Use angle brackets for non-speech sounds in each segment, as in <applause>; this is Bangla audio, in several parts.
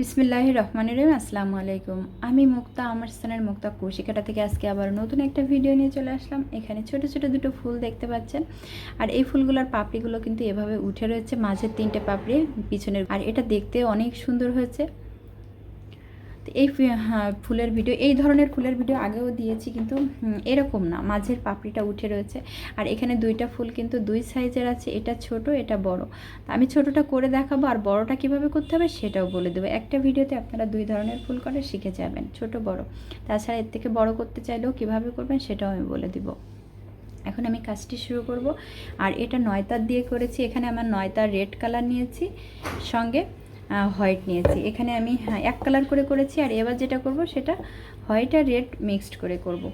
বিসমিল্লাহ রহমান রহিম, আসসালামু আলাইকুম। আমি মুক্তা, আমার স্থানের মুক্তা কৌশিকাটা থেকে আজকে আবার নতুন একটা ভিডিও নিয়ে চলে আসলাম। এখানে ছোট ছোট দুটো ফুল দেখতে পাচ্ছেন। আর এই ফুলগুলোর পাপড়িগুলো কিন্তু এভাবে উঠে রয়েছে, মাঝের তিনটে পাপড়ি পিছনের। আর এটা দেখতে অনেক সুন্দর হয়েছে। তো এই হ্যাঁ, ফুলের ভিডিও এই ধরনের ফুলের ভিডিও আগেও দিয়েছি কিন্তু এরকম না। মাঝের পাপড়িটা উঠে রয়েছে। আর এখানে দুইটা ফুল কিন্তু দুই সাইজের আছে। এটা ছোট এটা বড়। আমি ছোটটা করে দেখাবো। আর বড়টা কীভাবে করতে হবে সেটাও বলে দেবো। একটা ভিডিওতে আপনারা দুই ধরনের ফুল করে শিখে যাবেন ছোট বড়। তাছাড়া এর থেকে বড় করতে চাইলেও কীভাবে করবেন সেটাও আমি বলে দিব। এখন আমি কাজটি শুরু করব। আর এটা নয়তার দিয়ে করেছি। এখানে আমার নয়তার রেড কালার নিয়েছি সঙ্গে। হোয়াইট নিয়েছি। এখানে আমি হ্যাঁ, এক কালার করে করেছি আর এবার যেটা করব সেটা হোয়াইট আর রেড মিক্সড করে করব।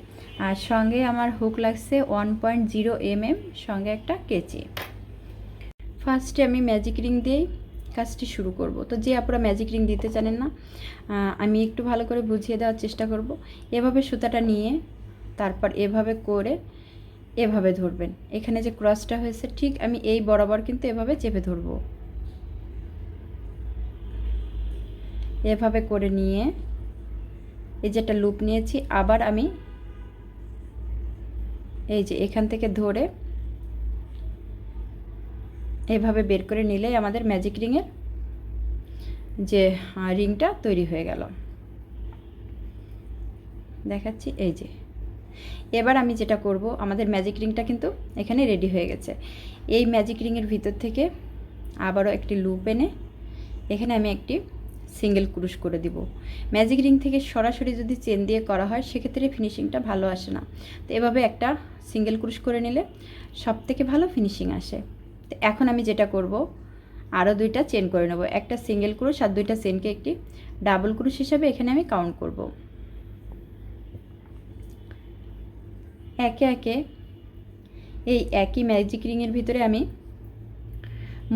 আর সঙ্গে আমার হুক লাগছে one point zero M M সঙ্গে একটা কেচি। ফার্স্টে আমি ম্যাজিক রিং দিয়েই কাজটি শুরু করব। তো যে আপনারা ম্যাজিক রিং দিতে জানেন না আমি একটু ভালো করে বুঝিয়ে দেওয়ার চেষ্টা করব। এভাবে সুতাটা নিয়ে তারপর এভাবে করে এভাবে ধরবেন। এখানে যে ক্রসটা হয়েছে ঠিক আমি এই বরাবর কিন্তু এভাবে চেপে ধরবো। এভাবে করে নিয়ে এই যে একটা লুপ নিয়েছি, আবার আমি এই যে এখান থেকে ধরে এভাবে বের করে নিলেই আমাদের ম্যাজিক রিংয়ের যে রিংটা তৈরি হয়ে গেল। দেখাচ্ছি, এই যে। এবার আমি যেটা করব, আমাদের ম্যাজিক রিংটা কিন্তু এখানে রেডি হয়ে গেছে। এই ম্যাজিক রিংয়ের ভিতর থেকে আবারও একটি লুপ এনে এখানে আমি একটি সিঙ্গেল ক্রুশ করে দিব। ম্যাজিক রিং থেকে সরাসরি যদি চেন দিয়ে করা হয়, সেক্ষেত্রে ফিনিশিংটা ভালো আসে না। তো এভাবে একটা সিঙ্গেল ক্রুশ করে নিলে সব থেকে ভালো ফিনিশিং আসে। তো এখন আমি যেটা করব, আরও দুইটা চেন করে নেব। একটা সিঙ্গেল ক্রুশ আর দুইটা চেনকে একটি ডাবল ক্রুশ হিসাবে এখানে আমি কাউন্ট করব। একে একে এই একই ম্যাজিক রিংয়ের ভিতরে আমি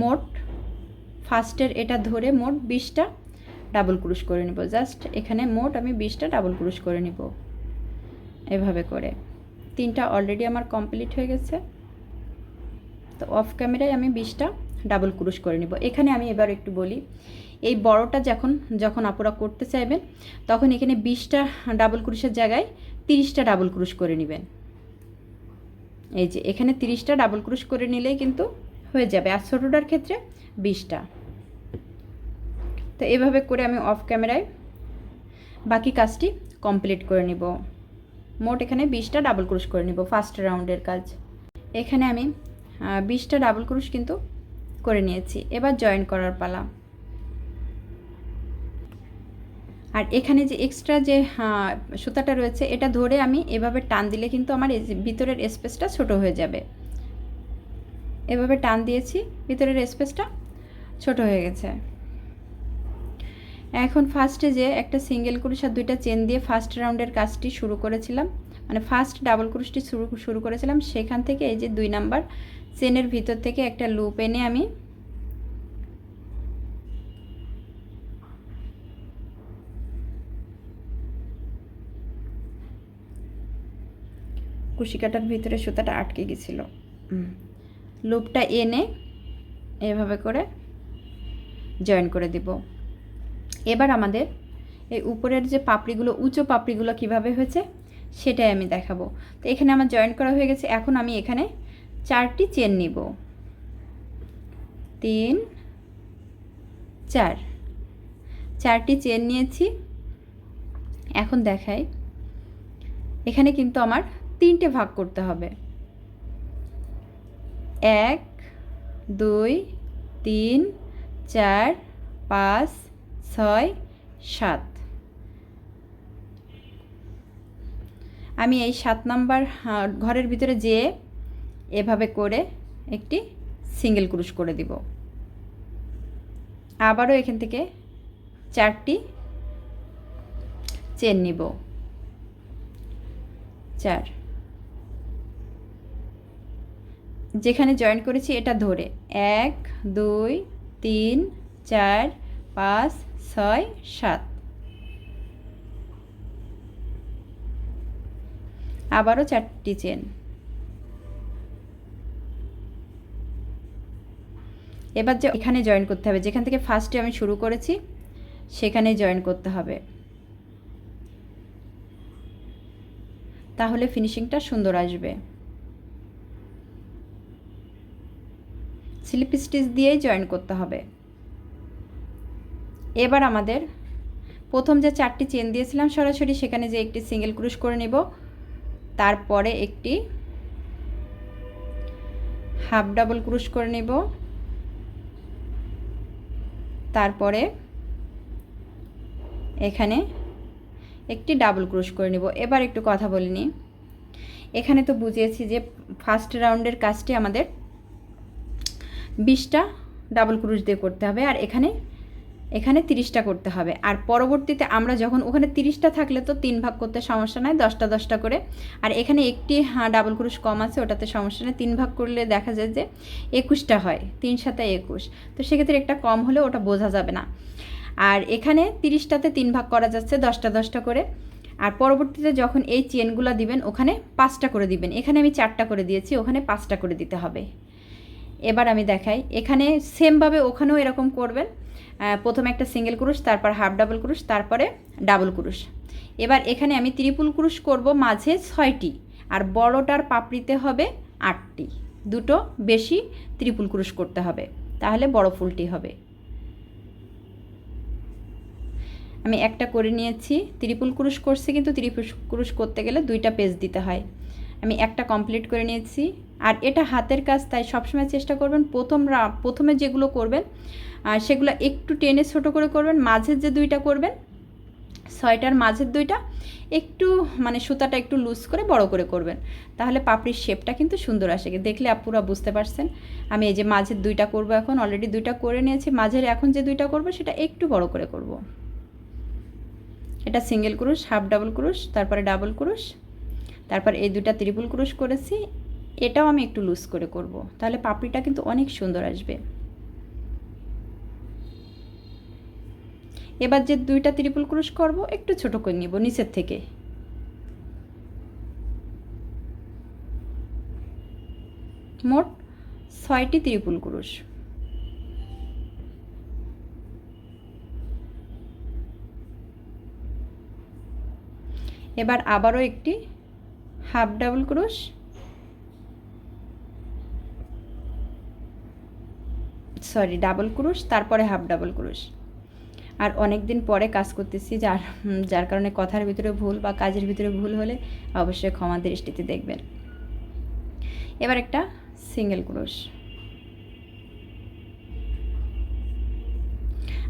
মোট, ফার্স্টের এটা ধরে মোট বিশটা ডাবল ক্রুশ করে নিব। জাস্ট এখানে মোট আমি বিশটা ডাবল ক্রুশ করে নিব। এভাবে করে। তিনটা অলরেডি আমার কমপ্লিট হয়ে গেছে। তো অফ ক্যামেরায় আমি বিশটা ডাবল ক্রুশ করে নিব। এখানে আমি এবার একটু বলি, এই বড়টা যখন যখন আপুরা করতে চাইবেন, তখন এখানে বিশটা ডাবল ক্রুশের জায়গায় তিরিশটা ডাবল ক্রুশ করে নেবেন। এই যে, এখানে তিরিশটা ডাবল ক্রুশ করে নিলেই কিন্তু হয়ে যাবে। আর ছোটোটার ক্ষেত্রে বিশটা। তো এভাবে করে আমি অফ ক্যামেরায় বাকি কাজটি কমপ্লিট করে নিব। মোট এখানে বিশটা ডাবল ক্রুশ করে নিব ফার্স্ট রাউন্ডের কাজ। এখানে আমি বিশটা ডাবল ক্রুশ কিন্তু করে নিয়েছি। এবার জয়েন করার পালা। আর এখানে যে এক্সট্রা যে সুতাটা রয়েছে, এটা ধরে আমি এভাবে টান দিলে কিন্তু আমার ভিতরের স্পেসটা ছোট হয়ে যাবে। এভাবে টান দিয়েছি, ভিতরের স্পেসটা ছোট হয়ে গেছে। এখন ফার্স্টে যে একটা সিঙ্গেল ক্রুশ আর দুইটা চেন দিয়ে ফার্স্ট রাউন্ডের কাজটি শুরু করেছিলাম। মানে ফার্স্ট ডাবল ক্রুশটি শুরু শুরু করেছিলাম। সেখান থেকে এই যে দুই নাম্বার চেনের ভিতর থেকে একটা লুপ এনে আমি কুশিকাটার ভিতরে সুতাটা আটকে গেছিল। লুপটা এনে এভাবে করে জয়েন করে দিব। এবার আমাদের এই উপরের যে পাপড়িগুলো, উঁচু পাপড়িগুলো কীভাবে হয়েছে, সেটাই আমি দেখাবো। তো এখানে আমার জয়েন করা হয়ে গেছে। এখন আমি এখানে চারটি চেন নিব। তিন, চার। চারটি চেন নিয়েছি। এখন দেখাই। এখানে কিন্তু আমার তিনটে ভাগ করতে হবে। এক, দুই, তিন, চার, পাঁচ ছয়, সাত। আমি এই সাত নাম্বার ঘরের ভিতরে যেয়ে এভাবে করে একটি সিঙ্গেল ক্রুশ করে দিব। আবারও এখান থেকে চারটি চেন নিব। চার। যেখানে জয়েন করেছি এটা ধরে। এক, দুই, তিন, চার পাঁচ, ছয়, সাত। আবারও চারটি চেন। এবার যে এখানে জয়েন করতে হবে, যেখান থেকে ফার্স্টে আমি শুরু করেছি, সেখানে জয়েন করতে হবে। তাহলে ফিনিশিংটা সুন্দর আসবে। স্লিপ স্টিচ দিয়েই জয়েন করতে হবে। এবার আমাদের প্রথম যে চারটি চেন দিয়েছিলাম সরাসরি সেখানে যে একটি সিঙ্গেল ক্রুশ করে নেব। তারপরে একটি হাফ ডাবল ক্রুশ করে নেব। তারপরে এখানে একটি ডাবল ক্রুশ করে নেব। এবার একটু কথা বলে নিই। এখানে তো বুঝিয়েছি যে ফার্স্ট রাউন্ডের কাজটি আমাদের বিশটা ডাবল ক্রুশ দিয়ে করতে হবে। আর এখানে এখানে তিরিশটা করতে হবে। আর পরবর্তীতে আমরা যখন, ওখানে তিরিশটা থাকলে তো তিন ভাগ করতে সমস্যা নয় দশটা দশটা করে। আর এখানে একটি হ্যাঁ ডাবল ক্রুশ কম আছে, ওটাতে সমস্যা নেই। তিন ভাগ করলে দেখা যায় যে একুশটা হয়, তিন সাথে একুশ। তো সেক্ষেত্রে একটা কম হলে ওটা বোঝা যাবে না। আর এখানে তিরিশটাতে তিন ভাগ করা যাচ্ছে, দশটা দশটা করে। আর পরবর্তীতে যখন এই চেনগুলো দিবেন, ওখানে পাঁচটা করে দিবেন। এখানে আমি চারটা করে দিয়েছি, ওখানে পাঁচটা করে দিতে হবে। এবার আমি দেখাই। এখানে সেমভাবে ওখানেও এরকম করবেন। প্রথমে একটা সিঙ্গেল ক্রুশ, তারপর হাফ ডাবল ক্রুশ, তারপরে ডাবল ক্রুশ। এবার এখানে আমি ত্রিপুল ক্রুশ করব মাঝে ছয়টি, আর বড়টার পাপড়িতে হবে আটটি। দুটো বেশি ত্রিপুল ক্রুশ করতে হবে, তাহলে বড় ফুলটি হবে। আমি একটা করে নিয়েছি, ত্রিপুল ক্রুশ করছি কিন্তু ত্রিপুল ক্রুশ করতে গেলে দুইটা পেজ দিতে হয়। আমি একটা কমপ্লিট করে নিয়েছি আর এটা হাতের কাজ, তাই সবসময় চেষ্টা করবেন প্রথম প্রথমে যেগুলো করবেন আর সেগুলো একটু টেনে ছোট করে করবেন, মাঝের যে দুইটা করবেন, ছয়টার মাঝের দুইটা, একটু মানে সুতাটা একটু লুজ করে বড় করে করবেন। তাহলে পাপড়ির শেপটা কিন্তু সুন্দর আসে। দেখলে আপুরা বুঝতে পারছেন। আমি এই যে মাঝের দুইটা করব এখন অলরেডি দুইটা করে নিয়েছি, মাঝের এখন যে দুইটা করব, সেটা একটু বড় করে করব। এটা সিঙ্গেল ক্রুশ হাফ ডাবল ক্রুশ, তারপরে ডাবল ক্রুশ, তারপর এই দুটা ত্রিপুল ক্রুশ করেছি এটাও আমি একটু লুজ করে করব। তাহলে পাপড়িটা কিন্তু অনেক সুন্দর আসবে। এবার যে দুইটা ত্রিপুল ক্রুশ করব, একটু ছোট করে নিব, নিচের থেকে। মোট ছয়টি ত্রিপুল ক্রুশ। এবার আবারও একটি হাফ ডাবল ক্রুশ। সরি ডাবল ক্রুশ, তারপরে হাফ ডাবল ক্রুশ। আর অনেক দিন পরে কাজ করতেছি যার যার কারণে কথার ভিতরে ভুল বা কাজের ভিতরে ভুল হলে অবশ্যই ক্ষমা দৃষ্টিতে দেখবেন। এবার একটা সিঙ্গেল ক্রুশ।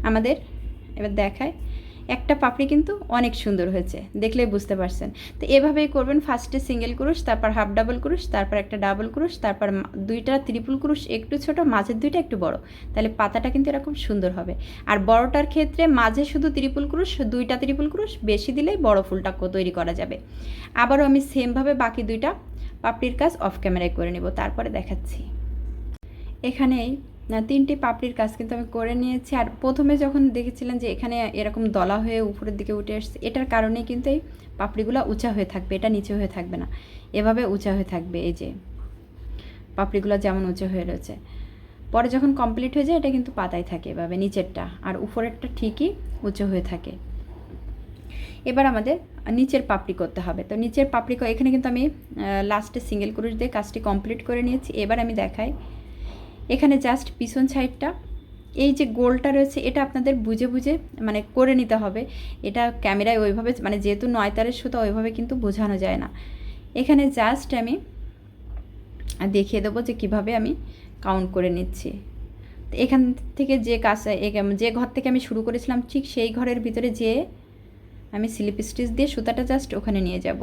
আমাদের এবার দেখায় একটা পাপড়ি কিন্তু অনেক সুন্দর হয়েছে দেখলেই বুঝতে পারছেন। তো এভাবেই করবেন ফার্স্টে সিঙ্গেল ক্রুশ, তারপর হাফ ডাবল ক্রুশ, তারপর একটা ডাবল ক্রুশ, তারপর দুইটা ত্রিপুল ক্রুশ, একটু ছোট, মাঝের দুইটা একটু বড়। তাহলে পাতাটা কিন্তু এরকম সুন্দর হবে। আর বড়টার ক্ষেত্রে মাঝে শুধু ত্রিপুল ক্রুশ, দুইটা ত্রিপুল ক্রুশ, বেশি দিলেই বড় ফুলটা তৈরি করা যাবে। আবারও আমি সেমভাবে বাকি দুইটা পাপড়ির কাজ অফ ক্যামেরায় করে নেব, তারপরে দেখাচ্ছি। এখানেই তিনটি পাপড়ির কাজ কিন্তু আমি করে নিয়েছি। আর প্রথমে যখন দেখেছিলেন যে এখানে এরকম দলা হয়ে উপরের দিকে উঠে আসছে, এটার কারণে কিন্তু এই পাপড়িগুলো উঁচা হয়ে থাকবে, এটা নিচে হয়ে থাকবে না। এভাবে উঁচা হয়ে থাকবে এই যে পাপড়িগুলো যেমন উঁচু হয়ে রয়েছে। পরে যখন কমপ্লিট হয়ে যায়, এটা কিন্তু পাতায় থাকে এভাবে নিচেরটা। আর উপরেরটা ঠিকই উঁচু হয়ে থাকে। এবার আমাদের নিচের পাপড়ি করতে হবে। তো নিচের পাপড়ি এখানে কিন্তু আমি লাস্টে সিঙ্গেল ক্রুশ দিয়ে কাজটি কমপ্লিট করে নিয়েছি। এবার আমি দেখাই এখানে জাস্ট পিছন সাইডটা এই যে গোলটা রয়েছে, এটা আপনাদের বুঝে বুঝে মানে করে নিতে হবে। এটা ক্যামেরায় ওইভাবে মানে যেহেতু নয় তারের সুতো, ওইভাবে কিন্তু বোঝানো যায় না। এখানে জাস্ট আমি দেখিয়ে দেবো যে কীভাবে আমি কাউন্ট করে নিচ্ছি। এখান থেকে যে কাজ যে ঘর থেকে আমি শুরু করেছিলাম, ঠিক সেই ঘরের ভিতরে যে আমি স্লিপ স্টিচ দিয়ে সুতাটা জাস্ট ওখানে নিয়ে যাব।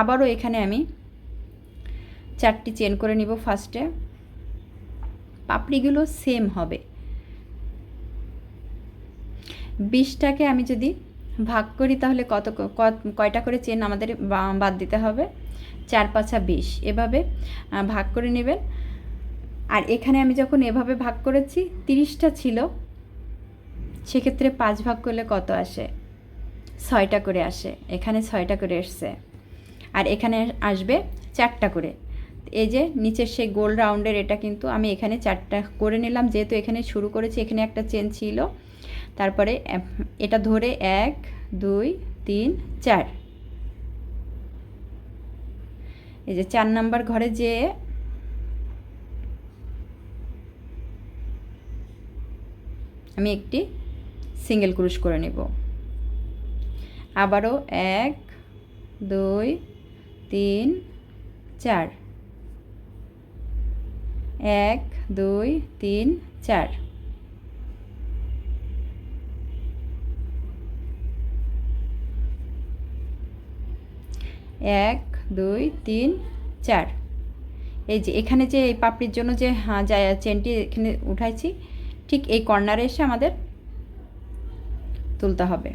আবারও এখানে আমি চারটি চেন করে নিব ফার্স্টে। পাপড়িগুলো সেম হবে। বিশটাকে আমি যদি ভাগ করি তাহলে কত কয়টা করে চেন আমাদের বাদ দিতে হবে? চার পাঁচা বিশ। এভাবে ভাগ করে নেবেন। আর এখানে আমি যখন এভাবে ভাগ করেছি, তিরিশটা ছিল, সেক্ষেত্রে পাঁচ ভাগ করলে কত আসে? ছয়টা করে আসে। এখানে ছয়টা করে এসছে। আর এখানে আসবে চারটা করে। এই যে নিচের সেই গোল রাউন্ডের এটা কিন্তু আমি এখানে চারটা করে নিলাম। যেহেতু এখানে শুরু করেছি, এখানে একটা চেন ছিল। তারপরে এটা ধরে এক, দুই, তিন, চার। এই যে চার নাম্বার ঘরে যে আমি একটি সিঙ্গেল ক্রুশ করে নেব। আবারও এক, দুই, তিন, চার। এক, দুই, তিন, চার। এক, দুই, তিন, চার। এই যে এখানে যে এই পাপড়ির জন্য যে হ্যাঁ চেনটি এখানে উঠাইছি, ঠিক এই কর্নারে এসে আমাদের তুলতে হবে।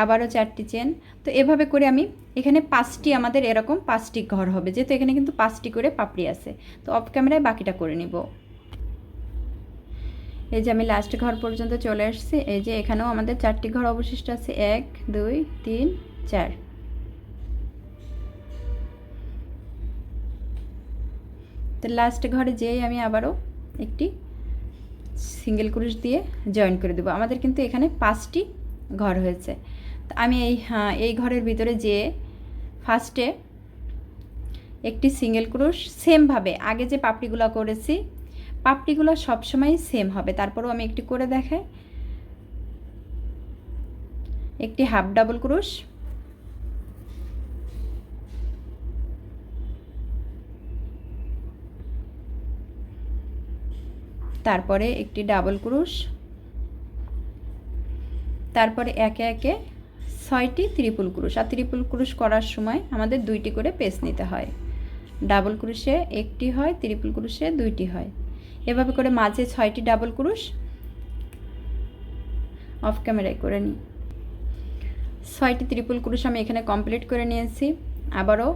আবারও চারটি চেন। তো এভাবে করে আমি এখানে পাঁচটি আমাদের এরকম পাঁচটি ঘর হবে, যেহেতু এখানে কিন্তু পাঁচটি করে পাপড়ি আছে। তো অফ ক্যামেরায় বাকিটা করে নিব। এই যে আমি লাস্ট ঘর পর্যন্ত চলে আসছি, এই যে এখানেও আমাদের চারটি ঘর অবশিষ্ট আছে, এক, দুই, তিন, চার। তো লাস্ট ঘরে যেয়ে আমি আবারও একটি সিঙ্গেল ক্রুশ দিয়ে জয়েন করে দেবো। আমাদের কিন্তু এখানে পাঁচটি ঘর হয়েছে। আমি এই হ্যাঁ এই ঘরের ভিতরে যেয়ে ফার্স্টে একটি সিঙ্গেল ক্রুশ সেমভাবে আগে যে পাপড়িগুলো করেছি, পাপড়িগুলো সবসময় সেম হবে। তারপরেও আমি একটি করে দেখাই। একটি হাফ ডাবল ক্রুশ তারপরে একটি ডাবল ক্রুশ তারপরে একে একে ছয়টি ত্রিপুল ক্রুশ। আর ত্রিপুল ক্রুশ করার সময় আমাদের দুইটি করে পেস নিতে হয়। ডাবল ক্রুশে একটি হয়, ত্রিপুল ক্রুশে দুইটি হয়। এভাবে করে মাঝে ছয়টি ডাবল ক্রুশ অফ ক্যামেরায় করে নিই। ছয়টি ত্রিপুল ক্রুশ আমি এখানে কমপ্লিট করে নিয়েছি। আবারও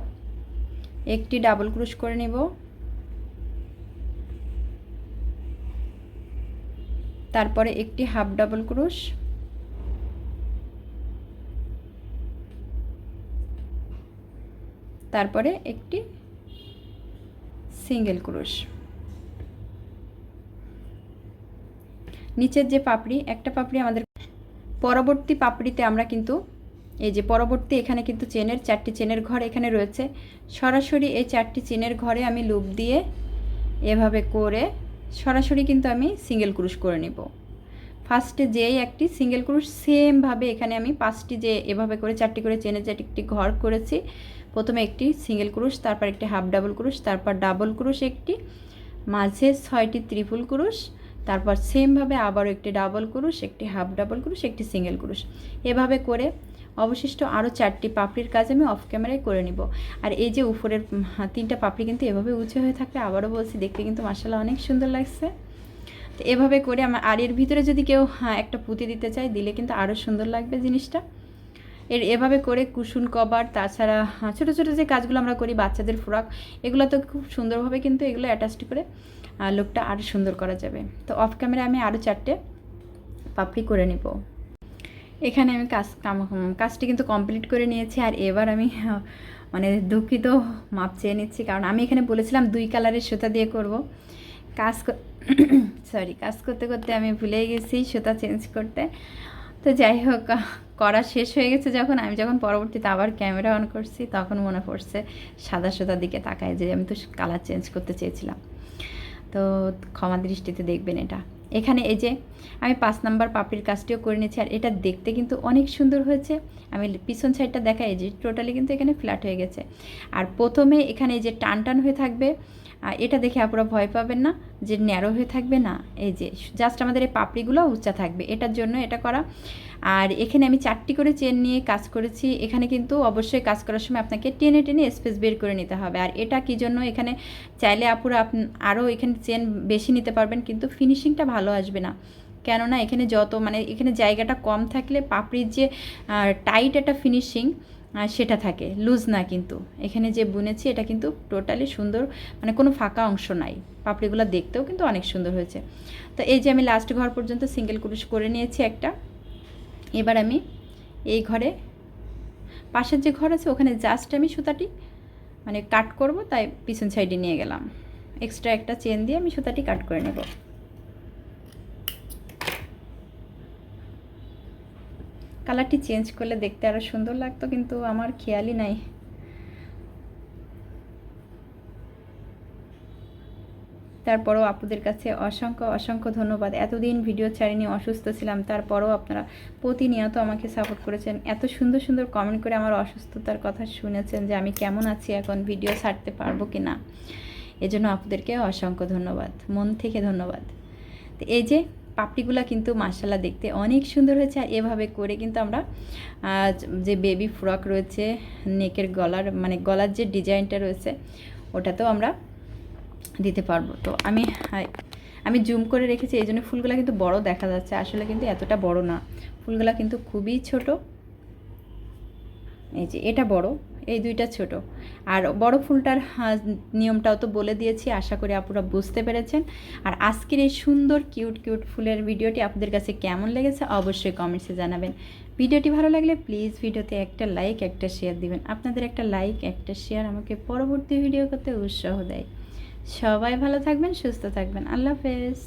একটি ডাবল ক্রুশ করে নিব। তারপরে একটি হাফ ডাবল ক্রুশ। তারপরে একটি সিঙ্গেল ক্রুশ। নিচের যে পাপড়ি, একটা পাপড়ি আমাদের পরবর্তী পাপড়িতে আমরা কিন্তু এই যে পরবর্তী এখানে কিন্তু চেনের চারটি চেনের ঘর এখানে রয়েছে। সরাসরি এই চারটি চেনের ঘরে আমি লুপ দিয়ে এভাবে করে সরাসরি কিন্তু আমি সিঙ্গেল ক্রুশ করে নিব। ফার্স্টে যেই একটি সিঙ্গেল ক্রুশ সেমভাবে এখানে আমি পাঁচটি যে এভাবে করে, চারটি করে চেনে চারটি একটি ঘর করেছি। প্রথমে একটি সিঙ্গেল ক্রুশ তারপর একটি হাফ ডাবল ক্রুশ তারপর ডাবল ক্রুশ একটি। মাঝে ছয়টি ত্রিপুল ক্রুশ তারপর সেমভাবে আবারও একটি ডাবল ক্রুশ একটি হাফ ডাবল ক্রুশ একটি সিঙ্গেল ক্রুশ এভাবে করে অবশিষ্ট আরও চারটি পাপড়ির কাজ আমি অফ ক্যামেরায় করে নিব। আর এই যে উপরের তিনটা পাপড়ি কিন্তু এভাবে উঁচু হয়ে থাকলে আবারও বলছি, দেখতে কিন্তু মাসাল্লাহ অনেক সুন্দর লাগছে। তো এভাবে করে আমার আর এর ভিতরে যদি কেউ হ্যাঁ একটা পুঁতে দিতে চায়, দিলে কিন্তু আরও সুন্দর লাগবে জিনিসটা। এর এভাবে করে কুসুন কভার তাছাড়া ছোটো ছোটো যে কাজগুলো আমরা করি, বাচ্চাদের ফ্রক, এগুলো তো খুব সুন্দরভাবে কিন্তু এগুলো অ্যাটাচড করে লুকটা আরও সুন্দর করা যাবে। তো অফ ক্যামেরা আমি আরও চারটে পাপড়ি করে নিব। এখানে আমি কাজ কাজটি কিন্তু কমপ্লিট করে নিয়েছি, আর এবার আমি মানে দুঃখিত মাপ চেয়ে নিচ্ছি, কারণ আমি এখানে বলেছিলাম দুই কালারের সুতা দিয়ে করব। কাজ সরি <coughs> কাজ করতে করতে আমি ভুলে গেছি সুতা চেঞ্জ করতে। তো যাই হোক, করা শেষ হয়ে গেছে যখন। আমি যখন পরবর্তীতে আবার ক্যামেরা অন করছি, তখন মনে পড়ছে সাদা সুতার দিকে তাকায় যে আমি তো কালার চেঞ্জ করতে চেয়েছিলাম। তো ক্ষমা দৃষ্টিতে দেখবেন এটা। এখানে এই যে আমি পাঁচ নাম্বার পাপড়ির কাজটিও করে নিয়েছি, আর এটা দেখতে কিন্তু অনেক সুন্দর হয়েছে। আমি পিছন সাইডটা দেখাই যে টোটালি কিন্তু এখানে ফ্ল্যাট হয়ে গেছে। আর প্রথমে এখানে এই যে টান টান হয়ে থাকবে এটা দেখে আপনারা ভয় পাবেন না যে ন্যারো হয়ে থাকবে না, এই যে জাস্ট আমাদের এই পাপড়িগুলো উচ্চা থাকবে, এটার জন্য এটা করা। আর এখানে আমি চারটি করে চেন নিয়ে কাজ করেছি, এখানে কিন্তু অবশ্যই কাজ করার সময় আপনাকে টেনে টেনে স্পেস বের করে নিতে হবে। আর এটা কী জন্য? এখানে চাইলে আপুরা আপ আরও এখানে চেন বেশি নিতে পারবেন, কিন্তু ফিনিশিংটা ভালো আসবে না। কেননা এখানে যত মানে এখানে জায়গাটা কম থাকলে পাপড়ির যে টাইট একটা ফিনিশিং সেটা থাকে, লুজ না কিন্তু। এখানে যে বুনেছি, এটা কিন্তু টোটালি সুন্দর মানে কোনো ফাঁকা অংশ নাই। পাপড়িগুলো দেখতেও কিন্তু অনেক সুন্দর হয়েছে। তো এই যে আমি লাস্ট ঘর পর্যন্ত সিঙ্গেল ক্রুশ করে নিয়েছি একটা। এবার আমি এই ঘরে, পাশের যে ঘর আছে, ওখানে জাস্ট আমি সুতাটি মানে কাট করব, তাই পিছন সাইডে নিয়ে গেলাম। এক্সট্রা একটা চেন দিয়ে আমি সুতাটি কাট করে নেব। কালারটি চেঞ্জ করলে দেখতে আরও সুন্দর লাগতো, কিন্তু আমার খেয়ালই নাই। তারপরও আপুদের কাছে অসংখ্য অসংখ্য ধন্যবাদ। এতদিন ভিডিও ছাড়িনি, অসুস্থ ছিলাম। তারপরও আপনারা প্রতিনিয়ত আমাকে সাপোর্ট করেছেন। এত সুন্দর সুন্দর কমেন্ট করে আমার অসুস্থতার কথা শুনেছেন যে আমি কেমন আছি, এখন ভিডিও ছাড়তে পারব কি না এজন্য আপুদেরকে অসংখ্য ধন্যবাদ। মন থেকে ধন্যবাদ। তো এই যে পাপড়িগুলো কিন্তু মার্শাল্লাহ দেখতে অনেক সুন্দর হয়েছে, আর এভাবে করে কিন্তু আমরা যে বেবি ফ্রক রয়েছে নেকের গলার মানে গলার যে ডিজাইনটা রয়েছে, ওটাতেও আমরা দিতে পারব। তো আমি আমি জুম করে রেখেছি, এই জন্য ফুলগুলো কিন্তু বড় দেখা যাচ্ছে, আসলে কিন্তু এতটা বড় না। ফুলগুলো কিন্তু খুবই ছোট। এই যে এটা বড়। এই দুইটা ছোট। আর বড় ফুলটার নিয়মটাও তো বলে দিয়েছি, আশা করি আপুরা বুঝতে পেরেছেন। আর আজকের এই সুন্দর, কিউট কিউট ফুলের ভিডিওটি আপনাদের কাছে কেমন লেগেছে অবশ্যই কমেন্টসে জানাবেন। ভিডিওটি ভালো লাগলে প্লিজ ভিডিওতে একটা লাইক একটা শেয়ার দিবেন। আপনাদের একটা লাইক একটা শেয়ার আমাকে পরবর্তী ভিডিও করতে উৎসাহ দেয়। সবাই ভালো থাকবেন, সুস্থ থাকবেন। আল্লাহ হাফেজ।